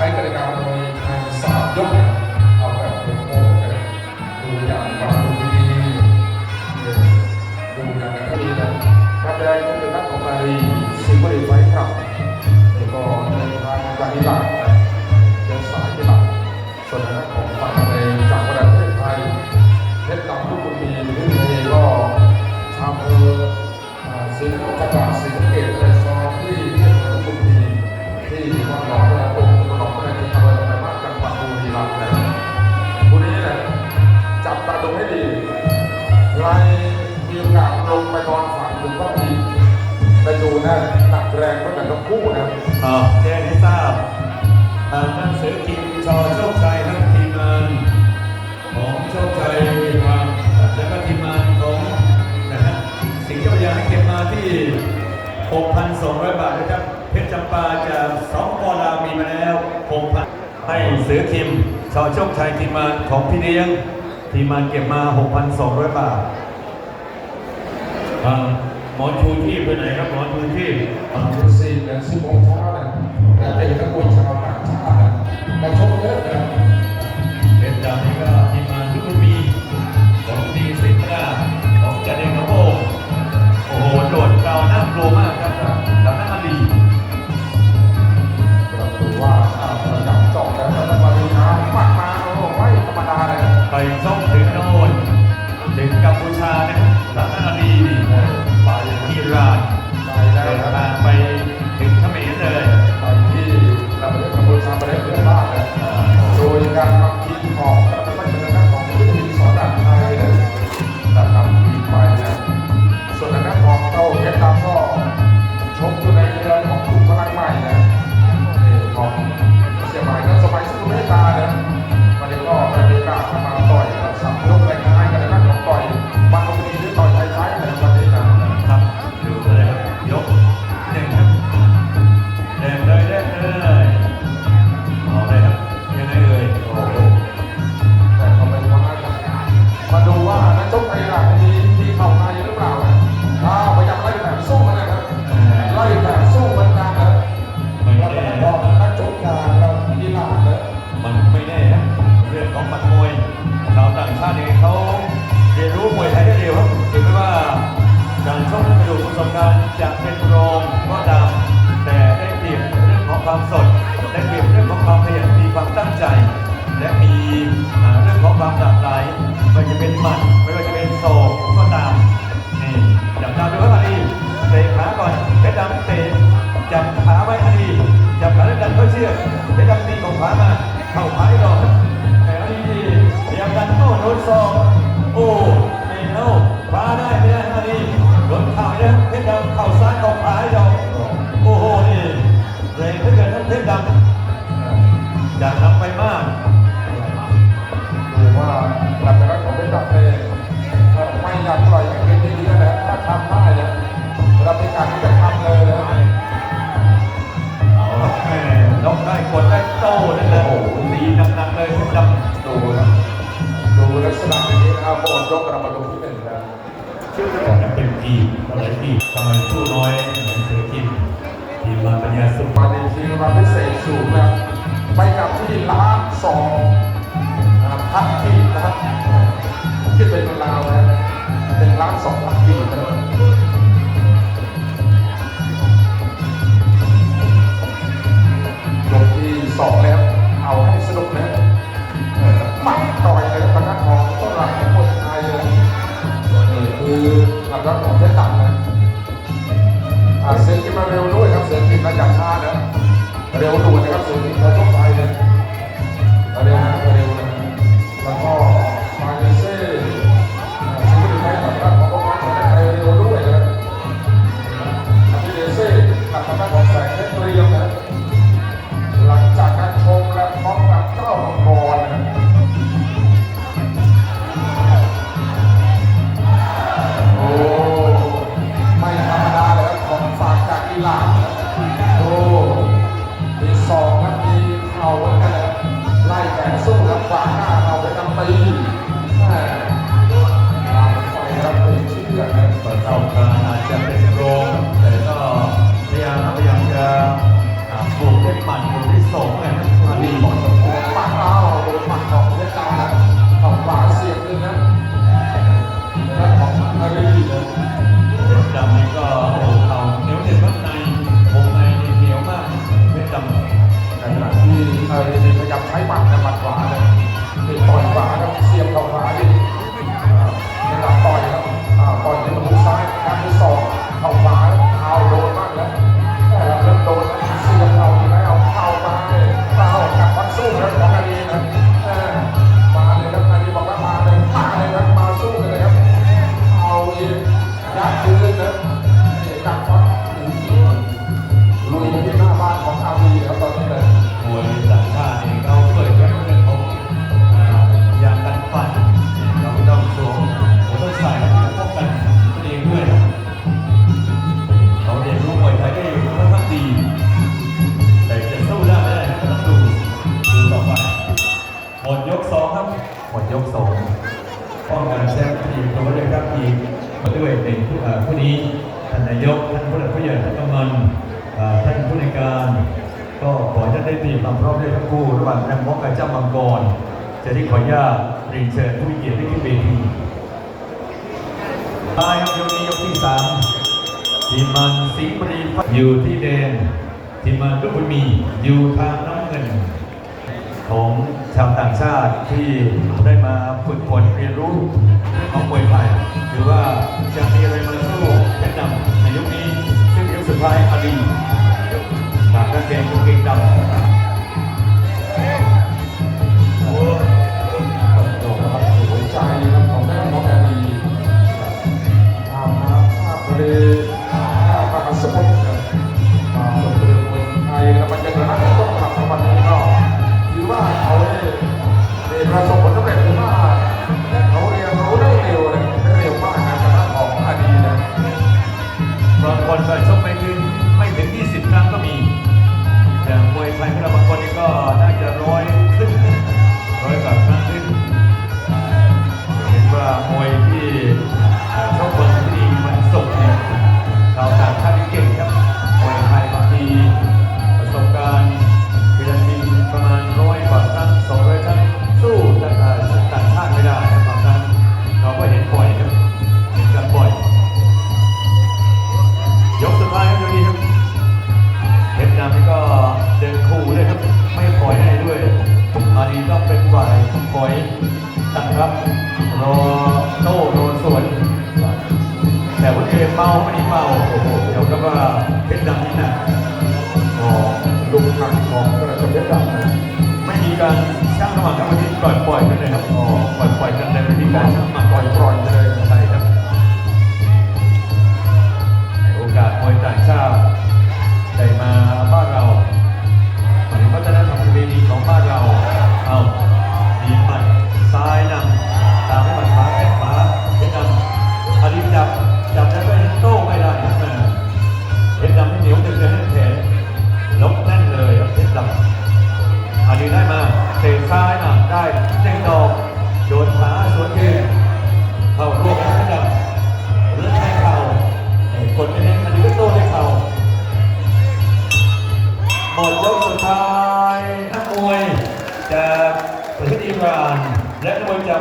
ช้ก ใครมีโอกาลงไปนอนฝันหรือว่ามีไปดูนะหนักแรงก็แต่ต้องคู่นะอ่าแจ้งให้ทราบทางท่านเสือกินชอโชคชัยทั้งทีมงานของโชคชัยทางและก็ทีมงานของนะฮะสิงห์เจ้าพยาให้เก็บมาที่ 6,200 บาทนะครับ เพชรจำปาจากสองปอลามีมาแล้ว 6,000 ให้เสือคิมชอโชคชัยทีมงานของพี่เลี้ยง ทีมงานเก็บมา 6,200 บาทอ่าหมอชูชีพไปไหนครับหมอชูชีพอ่าเป็น กไทยหลักมีมีเข่าในหรือเปล่านะอ้าพยายามไล่แบบสู้กันนะครับไล่แบบสู้มือนกันนะไม่แล้วแน่ก็บอกนักชกยาเราอีหลานนะมันไม่แน่เรื่องของมัดมวยชาวต่างชาติเองเขาเรียนรู้มวยไทยได้เร็วครับถึงแม้ว่าการชกกระดูกประสบการณ์จะเป็นรองก็ตามแต่ได้เปรียบเรื่องของความสดได้เปรียบเรื่องของความขยันมีความตั้งใจ และมีเรื่องของความหลากหลายไม่ว่าจะเป็นหมัดไม่ว่าจะเป็นโศกก็ตามนี่จับตาดูครับอาลีเตะขาก่อนเพชรดำเตะจับขาไว้อาลีจับขาแล้วดันเข้าเชือกเพชรดำตีของขวามาเข้าขวาอีกดอกแต่อาลีพยายามดันเข้โดนศอกโอ้ไม่เอาขวาได้ไม่ได้อาลีโดนเข่าเนี่ยเพชรดำเข่าซ้ายเข้าขวาอีกดอกโอ้โหนี่แรงเหลือเกินท่านเพชรดำอยากนำไปมาก เราเป็นการที่จะทำเลยนะเอาละแม่ล็อกได้กดได้โต้นั่นแหละโอ้โหตีหนักๆเลยเพชรดำดูนะดูลักษณะอย่างนี้นะครับโบนยกกระมาดูที่หนึ่งนะก่อนนั้นเป็นทีมอะไรทีมทำไมสู้น้อยเหมือนเสือทีมทีมมาปัญญาสุขมาในทีมมาพิเศษสูงนะไปกับที่ล้านสองพันกีบนะครับคิดเป็นเงินลาวนะเป็นล้านสองพันกีบนะย สองแล้ว เอาให้สนุกนะเออปักต่อยเลยประกันของต้นหลักของคนไทยเลยนี่คือหลักการของเพชรดำนะเสือกินมาเร็วด้วยครับเสือกินมาจากชาตินะเร็วด่วนนะครับเสือกิน สองครับมีเข่าเหมืกันครัไล่แขนสู้แล้วขวาหน้าเอาไปทำตีลามไปครับเป็นเชือกครับประสบการณ์อาจจะเป็นโรงแต่ก็พยายามพยายามจะปลูกได้ปันปลูกได้ส่งนะครับนนี้หมดสมบูฝ่นเอาโดนปั่นของเล่นตาของขวาเสียบเลนะแล้วของมารีเลยรถดนก็ ใช้ปากแต่ปัดขวาเลย นี้ขออนุญาตเรียนเชิญผู้เกียรติที่ขึ้นเวทีตายครับยกนี้ยกที่สามทีมันสิงบรีอยู่ที่แดงทีมันลูกบุญมีอยู่ทางน้ำเงิน ของชาวต่างชาติที่ได้มาฝึกฝนเรียนรู้ของมวยไทยหรือว่าจะมีอะไรมาสู้แนะนำในยุนี้ซึ่งยุคสุดท้ายอดีตจากนักเตะตัวเก่งดำ อาสมุทรมาเป็นมวยไทยแล้วมันะกรับต้องกลัวันนี้ก็ถือว่าเขาได้ประสบ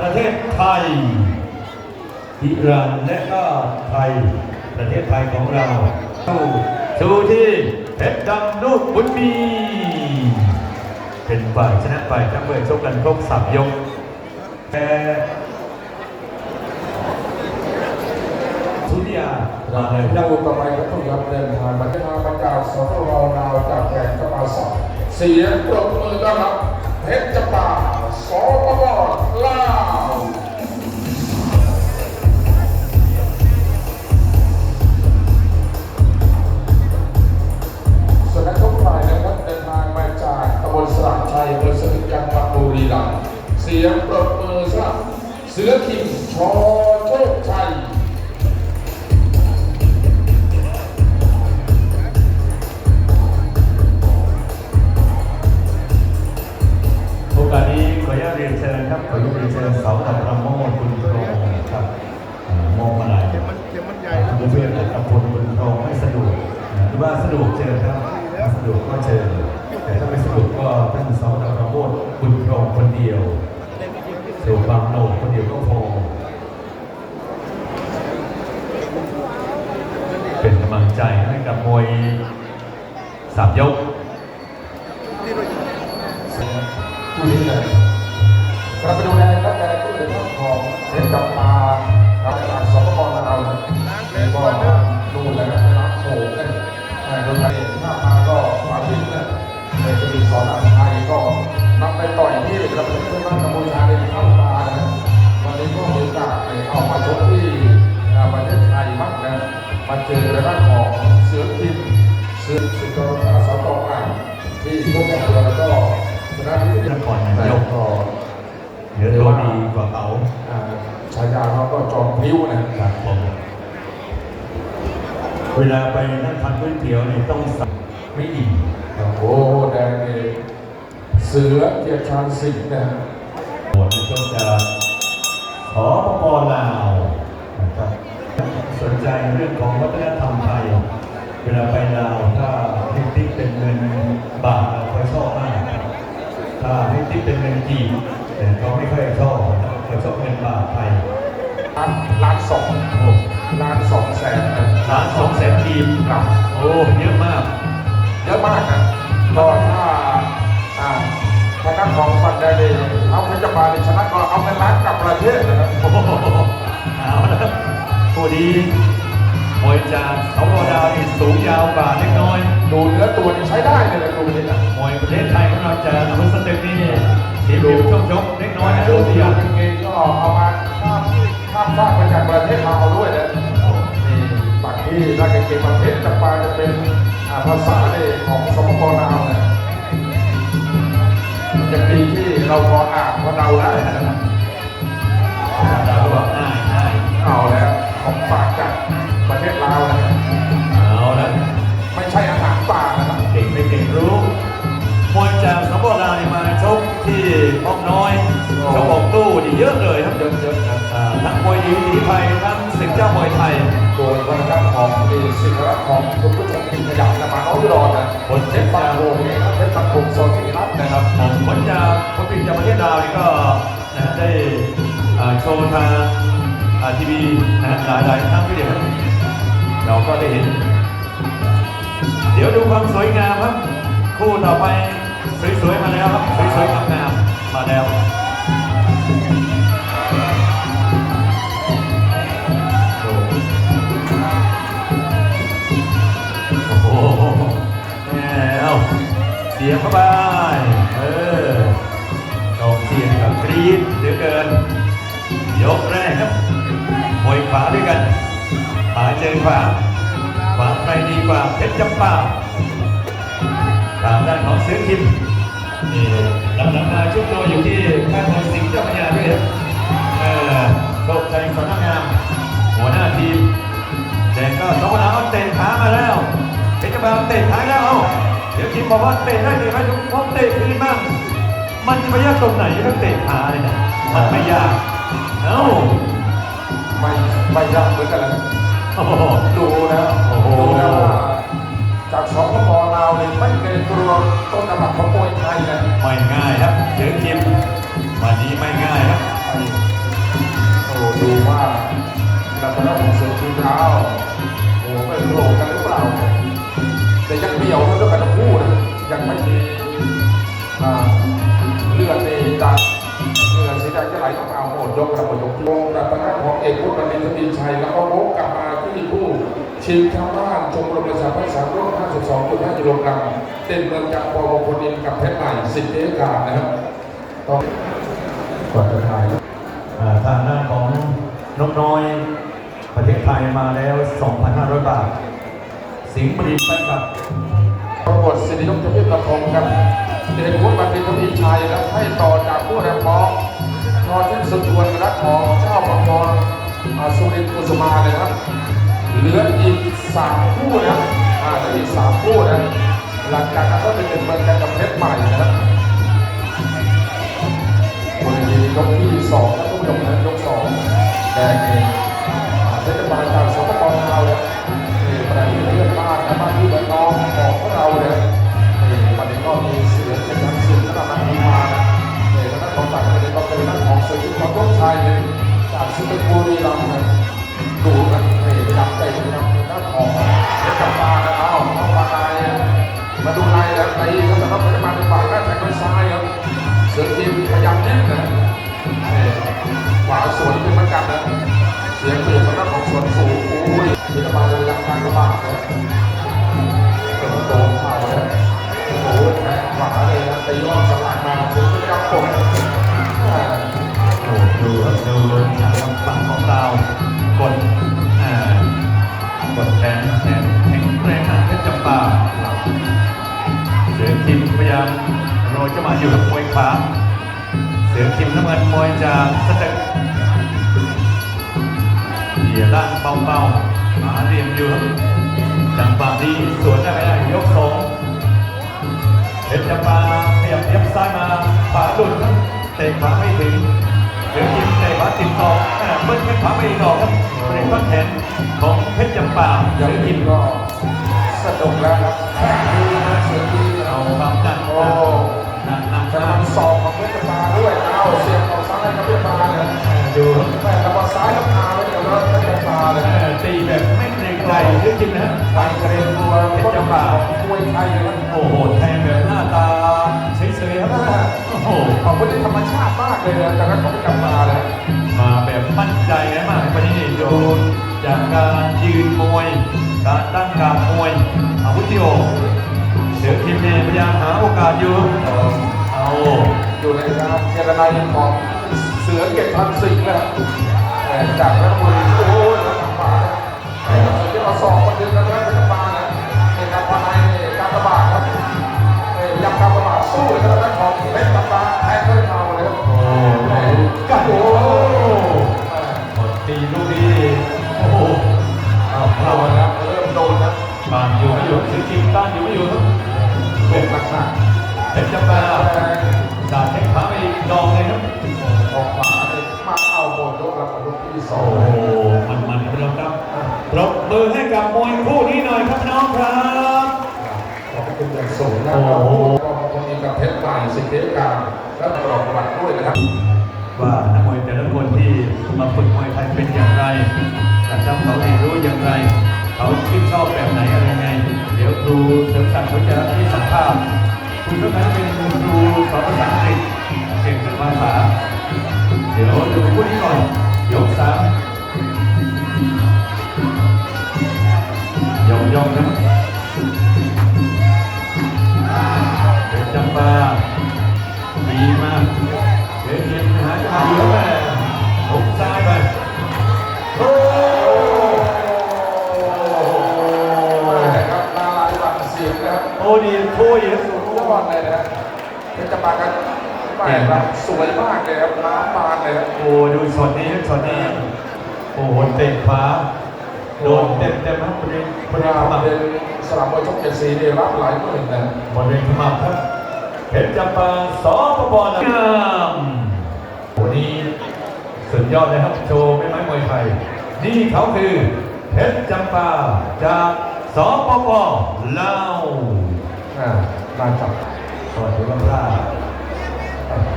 ประเทศไทยอิหร่านและก็ไทย ประเทศไทยของเราเข้าสู่ที่เพชรดำลูกบุญมีเป็นฝ่ายชนะฝ่ายทั้งเมื่อชกกันครบสามยกแต่สุริยาลาเลยเต่อไปก็ต้องรับเดินทางมาที่ทางประกาศสตรลาวจากแดนตะวันตกเสียงปรบมือต้อนรับ เพชรป่าสปปลา ดียวสียความโหนคนเดียวก็พอ เป็นกำลังใจให้กับมวยสามยก เขาก็จอมพลิ้วนะครับผมเวลาไปนั่งทานก๋วยเตี๋ยวนี่ต้องสั่งไม่อิ่มโอ้โหแดงนี่เสือเกียรติชาญสิงห์นะหมดในช่วงจะขอปปลาวนะครับสนใจเรื่องของวัฒนธรรมไทย เวลาไปลาวถ้าให้ติ๊กเป็นเงินบาทเราค่อยชอบมากถ้าให้ติ๊กเป็นเงินกีบแต่เขาไม่ค่อยชอบนะเขาชอบเงินบาทไทย ล้านล้านสองล้านสองแสนนะล้านสองแสนกีบครับโอ้เยอะมาก เยอะมากนะก็ถ้าอ่าทางด้านของฟันได้เลยเอาเพชรบาลชนะก็เอาเงินล้านกลับประเทศนะครับโอ้โหเอาละผู้ดีมวยจากเขาโรดาวนี่สูงยาวกว่าเล็กน้อย ดูเนื้อตัวนี่ใช้ได้เลยนะดูนี่นะมวยประเทศไทยของเราจะเอาสเต็ปนี่ทีมผิวช่วงชกเล็กน้อยนะดูดูที่ที่อย่างกางเกงก็เอามา ข้ามข้ามฟากมาจากประเทศลาวด้วยนะนี่บางที่ถ้ากางเกงประเทศจะปาจะเป็นอ่าภาษาเอกของสปปลาวนะยังดีที่เราพออ่านพอเดาได้นะครับเราบอกง่ายง่ายเอาแล้วของฝากจากประเทศลาวนะเอาละไม่ใช่อาหารป่านะครับเก่งไม่เก่งรู้มวยจากสปปลาวนี่มาชกที่อ้อมน้อยชกบอกตู้นี่เยอะเลยครับเยอะๆ นะอ่าทั้งมวยดีดีไทยทั้งสิงห์เจ้ามวยไทยโดยพนักงานของดีสินรัตน์ของคุณผู้ชมกินขยับนะมาน้อยรอนะผลเช็ดฟันโงนี่ครับเช็ดฟันโงโซนสิรัตน์นะครับผมผลจากคนปิดจาประเทศลาวนี่ก็นะได้โชว์ทางทีวีนะหลายหลายครั้งที่เดียวเราก็ได้เห็น เดี๋ยวดูความสวยงามครับ คู่ต่อไปสวยๆมาแล้วครับสวยๆงามๆมาแล้ว โอ้โหแหมเสียงเข้าไป เออกองเสียงกับกรี๊ดเหลือเกิน ยกแรกครับมวยขวาด้วยกันขวาเจอขวาขวาใครดีกว่าเพชรจำปาทางด้านของเสือคิมนี่ลำหลังมาชุดตัวอยู่ที่ค่ายมวยสิงห์เจ้าพระยาด้วยครับเออโชคชัยสอนงามหัวหน้าทีมแดงก็สองเอาเตะขามาแล้ว เพชรจำปาเตะขาแล้วเอาเดี๋ยวคิมบอกว่าเตะได้เลยไหมทุกคนเตะคืนบ้างมันจะไปยากตรงไหนถ้าเตะขาเนี่ยนะมันไม่ยากเอ้าไม่ไม่ยากเหมือนกันนะโอ้โหดูนะโอ้โหดูนะว่าจากสองพลาวเนี่ยไม่เกรงกลัวต้นตำรับของมวยไทยนะไม่ง่ายครับเสือคิมวันนี้ไม่ง่ายครับโอ้ดูว่าลักษณะของเสือทีเท้าโอ้ไม่โกรธกันหรือเปล่า แต่ยังเบี่ยวกันด้วยกันทั้งคู่นะยังไม่มีอ่าเลือดในจากเลือดสีแดงจะไหลออกมาหมดยกกับหมดยกวงรัตนของเอกพุทธบัณฑิตทวีชัยแล้วก็โมกกลับมาที่ผู้ชิงชาวบ้านชมรมประชาพัฒน์สามร่วม52.5กิโลกรัมเต็มเมืองจากปอมงคลอินกับเพชรใหม่สิบเอกานะครับต้องก่อนจะถ่ายอ่าทางด้านของนกน้อยประเทศไทยมาแล้ว 2,500 บาท สิงห์บุรีไปกับประกวดสิริยกทวีประพงครับเดชพุทธบัณฑิตทวีชัยแล้วให้ต่อจากผู้รกพ้องทอทิ้นสุดวนรักของเจ้าประกรสุรินทร์กุสุมาเลยครับ เหลืออีกสามคู่นะครับอ่าเหลืออีกสามคู่นะ หลังจากนั้นก็เป็นเมืองกันกับเพชรใหม่นะครับวันนี้ยกที่สองครับทุกผู้ชมนะยกสองแดงเอง เจ้าชายจากสุพรรณบุดีเราเนี่ยดูกันเตะจับเตะนะหน้าท้องจับปลาแล้วเอาเข้ามาในมาดูไในแล้วตีก็แต่ว่าไม่มาเป็นปากแรกแต่ก็ซ้ายครับเสือทีมพยายามเน้นนะขวาสวนเป็นประกันนะเสียงเปลี่ยนแล้วของสวนสูงโอ้ยมีตะบาเลยหลังการกระบะเลยเป็โดนเข้าเลยโอ้ยแขวาเลยตีรองสลัดมาถึงกับผม ดูครับดูทางฝั่งของเรากดกดแขนแขนแข็งแรงหนัเพชรจำปาเสือทิมพยายามโรยจะมาอยู่กับมวยขวาเสือทิมน้ำเงินมวยจากสตึกเหยียดล่างเบาๆหาเรียมอยู่ครับจังปาะที่สวนได้ไม่ได้ยกสองเพชรจำปาพยายามเย็บซ้ายมาป่าดุนเตะขวาไม่ถึง เสือคิมเตะขวาติดต่อแหม่เบิ้ลแข้งขวาไปอีกดอกครับเป็นต้นแขนของเพชรจำปายัเสืงอกิคินมก็สนุกแล้วครับแค่ดูนะเสือดีเอาเอาความหนักโอ้หนักนักกำมาลักงสอบของเพชรมาด้วยเอาเสียบเอาซ้ายกับเพชรมาเลยดูครับแม่กำลังซ้ายกับมาเลยเดี๋ยวเราเพชรมาเลยตีแบบไม่เกรงใจจริงๆนะไปเกรงตัวก็จะมาของมวยไทยนะโอ้โหแทง โอ้โหขอบคุณที่ธรรมชาติมากเลยนะจากนั้นของเพชรมาเลยมาแบบมั่นใจนะมากวันนี้ดูจากการยืนมวย การตั้งการมวยอาวุธที่โอเสือทีมเนี่ยพยายามหาโอกาสอยู่เอาอยู่ในการเจรนายของเสือเก็บพันสิงห์นะครับแต่จากรัฐมนตรีโอ้ยแล้วทำมาเดี๋ยวเราสอบคนเดียวกันแล้วจะมานะในการภายในการระบาดครับยัง การระบาดสู้เลยนะของเพชรตำราแพ้ก็เลยเอาเลยครับโอ้กัดโอ้ตีลูกนี้โอ้โหเอาเราแล้วเริ่มโดนนะบ้านอยู่ไม่อยู่เสือทีมต้านอยู่ไม่อยู่ครับเป็นหนักหนักเพชรจำปาสาดแข้งขาไปอีกดอกเลยครับออกมาเลยมาเอาโมดยกแล้วมาลูกที่สองโอ้งโหมันมันๆครับน้องครับปรบมือให้กับมวยคู่นี้หน่อยครับน้องครับขอบคุณอย่างสูงนะ สิทธิการและตลอดประวัติด้วยนะครับ ว่านักมวยแต่ละคนที่มาฝึกมวยไทยเป็นอย่างไรนะครับเขาเรียนรู้อย่างไร เขาชื่นชอบแบบไหนอะไรไง เดี๋ยวครูเสริมศักดิ์เขาจะให้สัมภาษณ์คุณทุกท่านเป็นครูสอนภาษาอังกฤษเก่งภาษา เดี๋ยวดูคู่นี้ก่อนยกสามยกยกนะ ดีมากเดี๋ยวเย็นหาทางเยอะแม่หุกซ้ายไปโอ้ครับนาลายวันเสียงนะครับโอ้ดีโอีกสุดยอดเลยนะเพชรมากันไม่ครับสวยมากเลยครับน้ำบานเลยครับโอ้ดูช็อตนี้ช็อตนี้โอ้โหเตะขวาโดนเต็มเต็มๆครับบริเวณบริเวณขมับเป็นสนามมวยชกเจ็ดสีนี่รับหลายหมื่นนะบริเวณขมับครับ เพชรจำปาสอปปลำงามโอ้นี่สุดยอดเลยครับโชว์ไม่ไม้มวยไทย นี่เขาคือเพชรจำปาจากสปปลาวอ่ามาจับสวัสดีครับท่า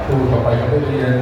ดูต่อไปก็ได้เรียน